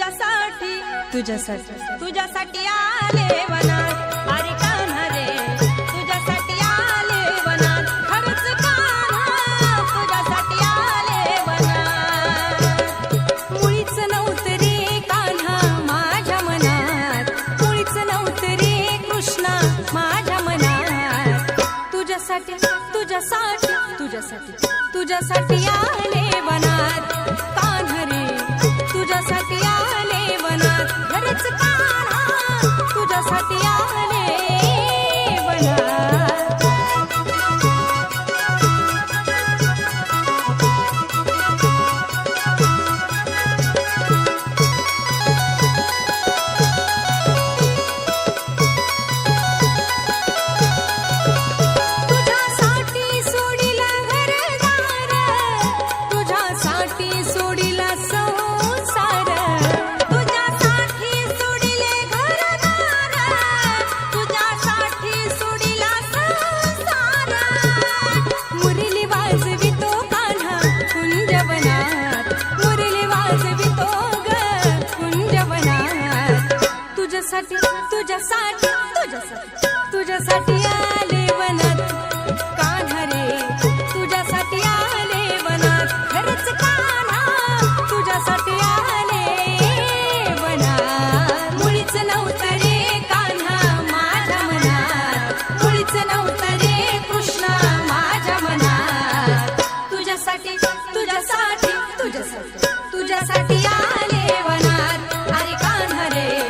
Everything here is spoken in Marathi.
तुझ्यासाठी तुझ्यासाठी. तुझ्यासाठी आले वनात. अरे कान्हा रे तुझ्यासाठी आले वनात. खरंच कान्हा तुझ्यासाठी आले वनात. मुळीच नव्हतं रे कान्हा माझ्या मनात. मुळीच नव्हतं रे कृष्णा माझ्या मनात. तुझ्यासाठी तुझ्यासाठी तुझ्यासाठी तुझ्यासाठी आले वनात. कान्हा रे तुझ्यासाठी आले तुझ्यासाठी तुझ्यासाठी तुझ्यासाठी तुझ्यासाठी आले वनात. कान्हा रे तुझ्यासाठी आले वनात. खरंच कान्हा तुझ्यासाठी आले वनात. मुळीच नव्हतं रे कान्हा माझ्या मनात. मुळीच नव्हतं रे कृष्णा माझ्या मनात. तुझ्यासाठी तुझ्यासाठी तुझ्यासाठी तुझ्यासाठी आले वनात. अरे कान्हा रे